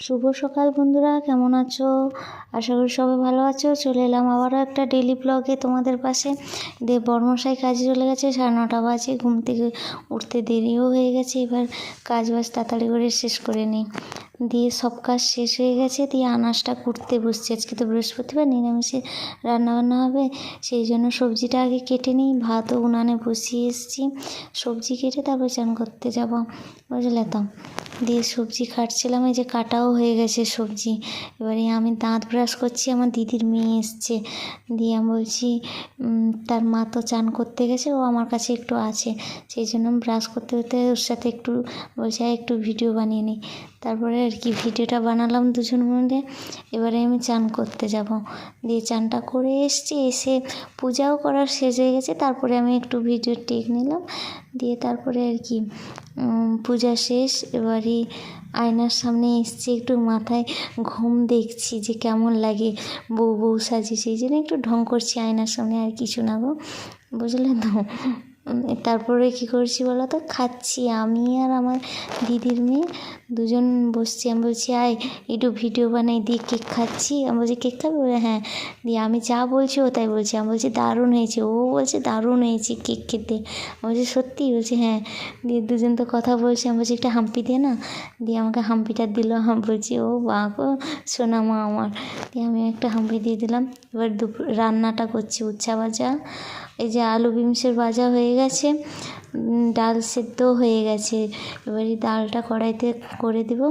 শুভ সকাল বন্ধুরা, কেমন আছো? আশা করি সবাই ভালো আছো। চলে এলাম আবারও একটা ডেলি ব্লগে তোমাদের পাশে। দিয়ে বর্মশাই কাজে চলে গেছে, সাড়ে নটা বাজে, ঘুম থেকে উঠতে দেরিও হয়ে গেছে। এবার কাজ বাজ তাড়াতাড়ি করে শেষ করে নিই। দিয়ে সব কাজ শেষ হয়ে গেছে, দিয়ে আনাজটা কুটতে বসছি। আজকে তো বৃহস্পতিবার, নিরামিষে রান্নাবান্না হবে। সেই জন্য সবজিটা আগে কেটে নিই, ভাতও উনানে বসিয়ে এসেছি। সবজি কেটে তারপর চান করতে যাব। বুঝলে তো? দিয়ে সবজি কাটছিলাম, এই যে কাটাও হয়ে গেছে সবজি। এবারে আমি দাঁত ব্রাশ করছি, আমার দিদির মেয়ে এসছে। দিয়ে আমি বলছি তার মা তো চান করতে গেছে, ও আমার কাছে একটু আছে। সেই জন্য ব্রাশ করতে করতে ওর সাথে একটু বলছে "আয় একটু ভিডিও বানিয়ে নিই। তারপরে আর কি ভিডিওটা বানালাম দুজন মিলে এবারে আমি চান করতে যাব। দিয়ে চানটা করে এসছি, এসে পূজাও করার শেষ হয়ে গেছে। তারপরে আমি একটু ভিডিও টেক নিলাম। দিয়ে তারপরে আর কি পূজা শেষ, এবারে আয়নার সামনে এসছি, একটু মাথায় ঘুম দেখছি যে কেমন লাগে, বউ বউ সাজি সেই জন্য একটু ঢং করছি আয়নার সামনে আর কিছু না গো, বুঝলে তো? তারপরে কি করছি বলো তো খাচ্ছি। আমি আর আমার দিদির মেয়ে দুজন বসছি। আমি বলছি, আয়, একটু ভিডিও বানাই, দিয়ে কেক খাচ্ছি। আমি বলছি, কেক খাবি? বলে হ্যাঁ। দিয়ে আমি যা বলছি ও তাই বলছি। আমি বলছি, দারুণ হয়েছে। ও বলছে, দারুণ হয়েছে কেক খেতে। আমি বলছি, সত্যি? বলছি হ্যাঁ। দিয়ে দুজন তো কথা বলছি। আমি বলছি, একটা হাম্পি দে না? দিয়ে আমাকে হাম্পিটা দিল। আমি বলছি, ও বা সোনা মা আমার। দিয়ে আমি একটা হাম্পি দিয়ে দিলাম। এবার দুপুর রান্নাটা করছি। উচ্ছা ভাজা। এই যে আলু বিমসের ভাজা হয়ে গেছে ডাল সেদ্ধ হয়ে গেছে। এবারে ডালটা কড়াইতে করে দেব।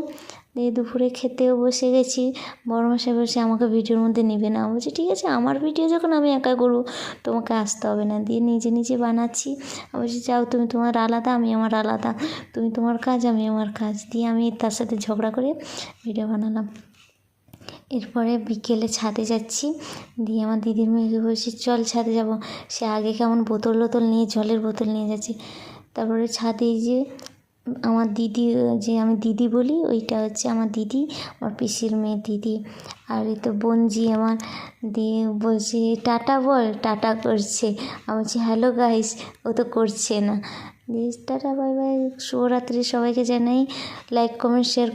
দিয়ে দুপুরে খেতেও বসে গেছি। বড় মশাই বলছে, আমাকে ভিডিওর মধ্যে নেবে না। বলছে, ঠিক আছে, আমার ভিডিও যখন আমি একা করব, তোমাকে আসতে হবে না। দিয়ে নিজে নিজে বানাচ্ছি। বলছি, যাও, তুমি তোমার আলাদা, আমি আমার আলাদা। তুমি তোমার কাজ, আমি আমার কাজ। দিয়ে আমি তার সাথে ঝগড়া করে ভিডিও বানালাম। এরপরে বিকেলে ছাদে যাচ্ছি। দিয়ে আমার দিদির মেয়েকে বলছি, চল ছাদে যাব। সে আগে কেমন বোতল টোতল নিয়ে, জলের বোতল নিয়ে যাচ্ছে। তারপরে ছাদে যে আমার দিদি, যে আমি দিদি বলি, ওইটা হচ্ছে আমার দিদি, আমার পিসির মেয়ে দিদি। আর এই তো বোনজি আমার, দিয়ে বলছে, টাটা বল, টাটা করছে। আমি বলছি, হ্যালো গাইস, ও তো করছে না। দিয়ে, টাটা, বাই বাই। শুভরাত্রি সবাইকে জানাই। Like, comment, share